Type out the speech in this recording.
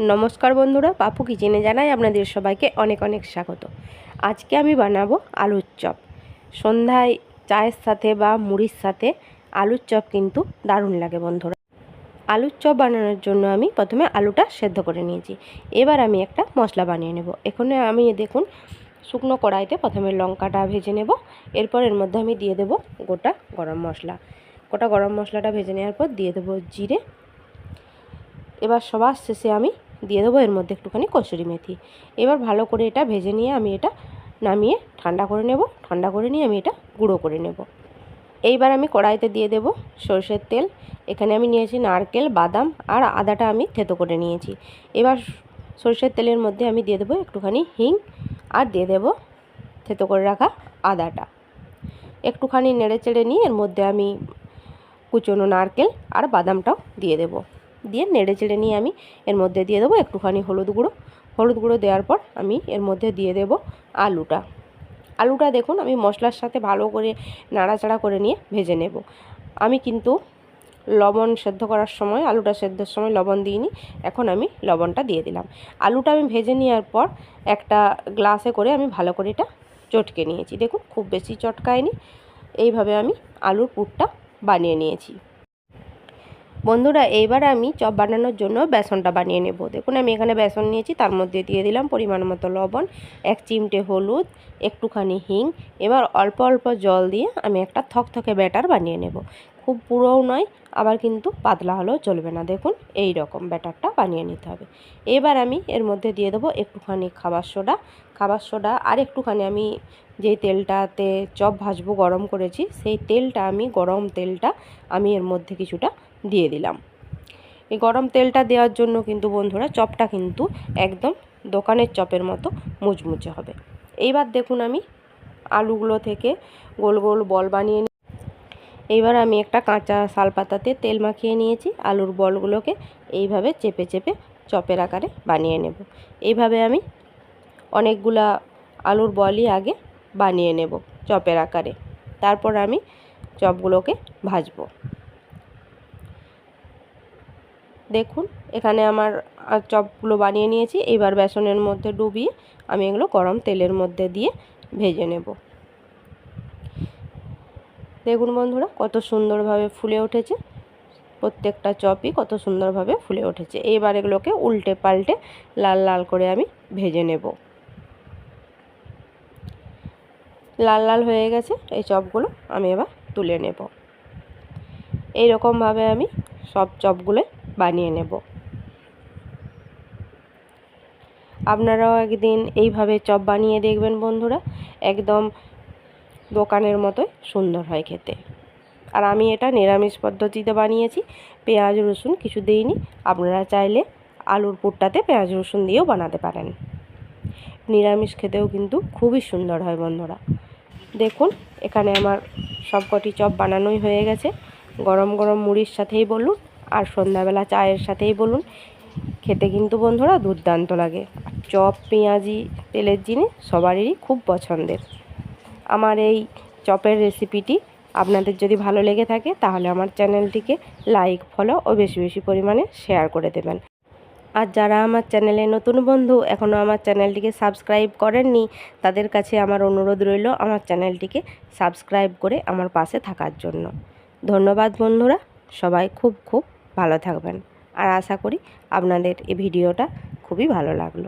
নমস্কার বন্ধুরা, পাপু কিচেনে জানাই আপনাদের সবাইকে অনেক অনেক স্বাগত। আজকে আমি বানাবো আলুর চপ। সন্ধ্যায় চায়ের সাথে বা মুড়ির সাথে আলুর চপ কিন্তু দারুণ লাগে বন্ধুরা। আলুর চপ বানানোর জন্য আমি প্রথমে আলুটা সেদ্ধ করে নিয়েছি। এবার আমি একটা মশলা বানিয়ে নেব। এখানে আমি দেখুন, শুকনো কড়াইতে প্রথমে লঙ্কাটা ভেজে নেব। এরপর এর মধ্যে আমি দিয়ে দেব গোটা গরম মশলা। গোটা গরম মশলাটা ভেজে নেওয়ার পর দিয়ে দেবো জিরে। এবার সবার শেষে আমি দিয়ে দেবো, এর মধ্যে একটুখানি কসুরি মেথি। এবার ভালো করে এটা ভেজে নিয়ে আমি এটা নামিয়ে ঠান্ডা করে নেব। ঠান্ডা করে নিয়ে আমি এটা গুঁড়ো করে নেব। এইবার আমি কড়াইতে দিয়ে দেব সর্ষের তেল। এখানে আমি নিয়েছি নারকেল, বাদাম আর আদাটা আমি থেতো করে নিয়েছি। এবার সর্ষের তেলের মধ্যে আমি দিয়ে দেবো একটুখানি হিং আর দিয়ে দেব থেতো করে রাখা আদাটা। একটুখানি নেড়ে চেড়ে নিয়ে এর মধ্যে আমি কুচনো নারকেল আর বাদামটাও দিয়ে দেবো। দিয়ে নেড়ে চেড়ে নিয়ে আমি এর মধ্যে দিয়ে দেবো একটুখানি হলুদ গুঁড়ো। হলুদ গুঁড়ো দেওয়ার পর আমি এর মধ্যে দিয়ে দেব আলুটা। আলুটা দেখুন আমি মশলার সাথে ভালো করে নাড়াচাড়া করে নিয়ে ভেজে নেব। আমি কিন্তু লবণ সেদ্ধ করার সময়, আলুটা সেদ্ধর সময় লবণ দিইনি, এখন আমি লবণটা দিয়ে দিলাম। আলুটা আমি ভেজে নেওয়ার পর একটা গ্লাসে করে আমি ভালো করে এটা চটকে নিয়েছি। দেখুন খুব বেশি চটকায়নি। এইভাবে আমি আলুর পুরটা বানিয়ে নিয়েছি। বন্ধুরা, এইবার আমি চপ বানানোর জন্য বেসনটা বানিয়ে নেব। দেখুন, আমি এখানে বেসন নিয়েছি, তার মধ্যে দিয়ে দিলাম পরিমাণ মতো লবণ, এক চিমটে হলুদ, একটুখানি হিং। এবার অল্প অল্প জল দিয়ে আমি একটা থকথকে ব্যাটার বানিয়ে নেব। খুব পুরোও নয়, আবার কিন্তু পাতলা হলেও চলবে না। দেখুন, এই রকম ব্যাটারটা বানিয়ে নিতে হবে। এবার আমি এর মধ্যে দিয়ে দেবো একটুখানি খাবার সোডা। খাবার সোডা আর একটুখানি আমি যেই তেলটাতে চপ ভাজবো, গরম করেছি, সেই তেলটা, আমি গরম তেলটা আমি এর মধ্যে কিছুটা দিয়ে দিলাম। এই গরম তেলটা দেওয়ার জন্য কিন্তু বন্ধুরা চপটা কিন্তু একদম দোকানের চপের মতো মুচমুচে হবে। এইবার দেখুন আমি আলুগুলো থেকে গোল গোল বল বানিয়ে নিই এইবার আমি একটা কাঁচা শালপাতাতে তেল মাখিয়ে নিয়েছি। আলুর বলগুলোকে এইভাবে চেপে চেপে চপের আকারে বানিয়ে নেব। এইভাবে আমি অনেকগুলা আলুর বলই আগে বানিয়ে নেব চপের আকারে। তারপর আমি চপগুলোকে ভাজবো। দেখুন, এখানে আমার চপগুলো বানিয়ে নিয়েছি। এবার বেসনের মধ্যে ডুবিয়ে আমি এগুলো গরম তেলের মধ্যে দিয়ে ভেজে নেব। দেখুন বন্ধুরা, কত সুন্দরভাবে ফুলে উঠেছে। প্রত্যেকটা চপই কত সুন্দরভাবে ফুলে উঠেছে। এবার এগুলোকে উল্টে পাল্টে লাল লাল করে আমি ভেজে নেব। লাল লাল হয়ে গেছে, এই চপগুলো আমি এবার তুলে নেব। এইরকমভাবে আমি সব চপগুলো বানিয়ে নেব। আপনারাও একদিন এইভাবে চপ বানিয়ে দেখবেন বন্ধুরা। একদম দোকানের মতোই সুন্দর হয় খেতে। আর আমি এটা নিরামিষ পদ্ধতিতে বানিয়েছি। পেঁয়াজ, রসুন কিছু দিইনি। আপনারা চাইলে আলুর পুরটাতে পেঁয়াজ, রসুন দিয়েও বানাতে পারেন। নিরামিষ খেতেও কিন্তু খুবই সুন্দর হয় বন্ধুরা। দেখুন, এখানে আমার সবকটি চপ বানানোই হয়ে গেছে। গরম গরম মুড়ির সাথেই বলুন। আর সন্ধ্যাবেলা চায়ের সাথেই বলুন। খেতে কিন্তু বন্ধুরা দুর্দান্ত লাগে। চপ, পেঁয়াজি, তেলের জিনিস সবারই খুব পছন্দের। আমার এই চপের রেসিপিটি আপনাদের যদি ভালো লেগে থাকে, তাহলে আমার চ্যানেলটিকে লাইক, ফলো ও বেশি বেশি পরিমাণে শেয়ার করে দেবেন। আর যারা আমার চ্যানেলে নতুন বন্ধু, এখনও আমার চ্যানেলটিকে সাবস্ক্রাইব করেননি, তাদের কাছে আমার অনুরোধ রইল আমার চ্যানেলটিকে সাবস্ক্রাইব করে আমার পাশে থাকার জন্য। ধন্যবাদ বন্ধুরা, সবাই খুব খুব ভালো থাকবেন। আর আশা করি আপনাদের এই ভিডিওটা খুবই ভালো লাগল।